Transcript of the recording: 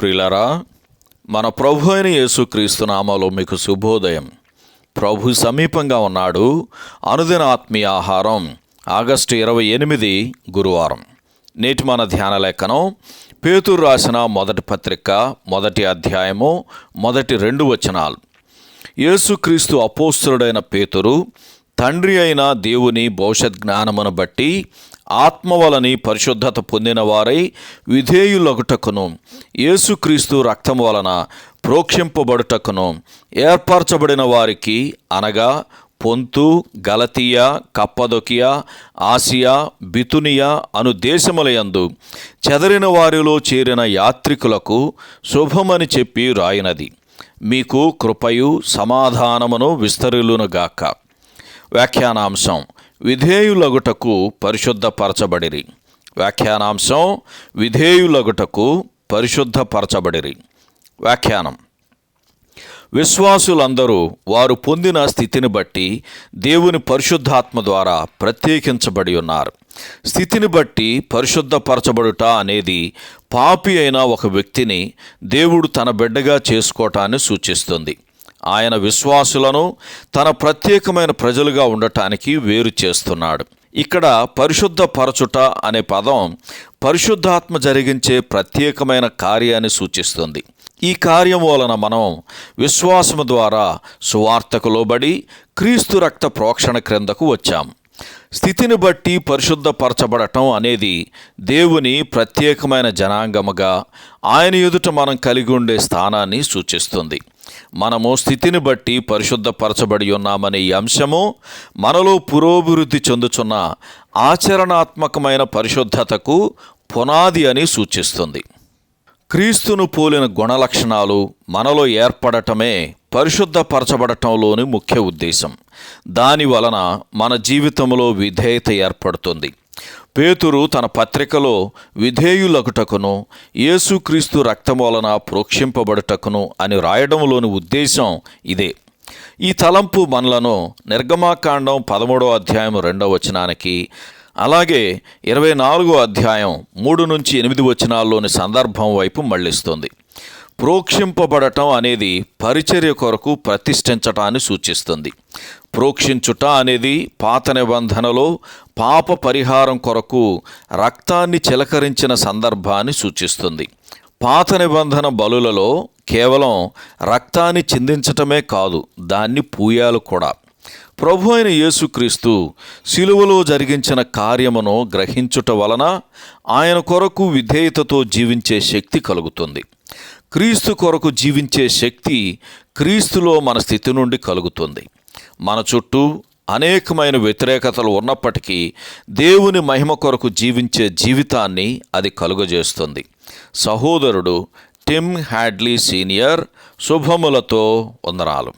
ప్రియులరా మన ప్రభు అయిన యేసుక్రీస్తు నామాలో మీకు శుభోదయం. ప్రభు సమీపంగా ఉన్నాడు. అనుదిన ఆత్మీయ ఆహారం ఆగస్టు ఇరవై ఎనిమిది గురువారం. నేటి మన ధ్యాన లేఖనం పేతురు రాసిన మొదటి పత్రిక మొదటి అధ్యాయము మొదటి రెండు వచనాలు. యేసుక్రీస్తు అపోస్తుడైన పేతురు తండ్రి అయిన దేవుని భవిష్యత్ జ్ఞానమును బట్టి ఆత్మ వలని పరిశుద్ధత పొందిన వారై విధేయులగుటకును యేసుక్రీస్తు రక్తం వలన ప్రోక్షింపబడుటకును ఏర్పరచబడిన వారికి అనగా పొంతు గలతీయ కప్పదొకియా ఆసియా బితునియా అను దేశములయందు చెదరిన వారిలో చేరిన యాత్రికులకు శుభమని చెప్పి రాయినది. మీకు కృపయు సమాధానమును విస్తరులునుగాక వ్యాఖ్యానాంశం. విధేయులగుటకు పరిశుద్ధపరచబడిరి. వ్యాఖ్యానాంశం విధేయులగుటకు పరిశుద్ధపరచబడిరి. వ్యాఖ్యానం. విశ్వాసులందరూ వారు పొందిన స్థితిని బట్టి దేవుని పరిశుద్ధాత్మ ద్వారా ప్రత్యేకించబడి ఉన్నారు. స్థితిని బట్టి పరిశుద్ధపరచబడుట అనేది పాపి అయిన ఒక వ్యక్తిని దేవుడు తన బిడ్డగా చేసుకోవటాన్ని సూచిస్తుంది. ఆయన విశ్వాసులను తన ప్రత్యేకమైన ప్రజలుగా ఉండటానికి వేరు చేస్తున్నాడు. ఇక్కడ పరిశుద్ధ పరచుట అనే పదం పరిశుద్ధాత్మ జరిగించే ప్రత్యేకమైన కార్యాన్ని సూచిస్తుంది. ఈ కార్యం వలన మనం విశ్వాసము ద్వారా సువార్తకు లోబడి క్రీస్తు రక్త ప్రోక్షణ క్రిందకు వచ్చాం. స్థితిని బట్టి పరిశుద్ధపరచబడటం అనేది దేవుని ప్రత్యేకమైన జనాంగముగా ఆయన ఎదుట మనం కలిగి ఉండే స్థానాన్ని సూచిస్తుంది. మనము స్థితిని బట్టి పరిశుద్ధపరచబడి ఉన్నామనే ఈ అంశము మనలో పురోభివృద్ధి చెందుచున్న ఆచరణాత్మకమైన పరిశుద్ధతకు పునాది అని సూచిస్తుంది. క్రీస్తును పోలిన గుణలక్షణాలు మనలో ఏర్పడటమే పరిశుద్ధపరచబడటంలోని ముఖ్య ఉద్దేశం. దాని వలన మన జీవితంలో విధేయత ఏర్పడుతుంది. పేతురు తన పత్రికలో విధేయులకుటకును యేసుక్రీస్తు రక్తం వలన ప్రోక్షింపబడుటకును అని రాయడంలోని ఉద్దేశం ఇదే. ఈ తలంపు మనలను నిర్గమాకాండం పదమూడో అధ్యాయం రెండవ వచనానికి అలాగే ఇరవై నాలుగో అధ్యాయం మూడు నుంచి ఎనిమిది వచనాల్లోని సందర్భం వైపు మళ్ళిస్తుంది. ప్రోక్షింపబడటం అనేది పరిచర్య కొరకు ప్రతిష్ఠించటాన్ని సూచిస్తుంది. ప్రోక్షించుట అనేది పాత నిబంధనలో పాప పరిహారం కొరకు రక్తాన్ని చిలకరించిన సందర్భాన్ని సూచిస్తుంది. పాత నిబంధన బలులలో కేవలం రక్తాన్ని చిందించటమే కాదు దాన్ని పూయాలు కూడా. ప్రభు అయిన యేసుక్రీస్తు శిలువలో జరిగించిన కార్యమును గ్రహించుట వలన ఆయన కొరకు విధేయతతో జీవించే శక్తి కలుగుతుంది. క్రీస్తు కొరకు జీవించే శక్తి క్రీస్తులో మన స్థితి నుండి కలుగుతుంది. మన చుట్టూ అనేకమైన వ్యతిరేకతలు ఉన్నప్పటికీ దేవుని మహిమ కొరకు జీవించే జీవితాన్ని అది కలుగజేస్తుంది. సహోదరుడు టిమ్ హ్యాడ్లీ సీనియర్ శుభములతో వందనాలు.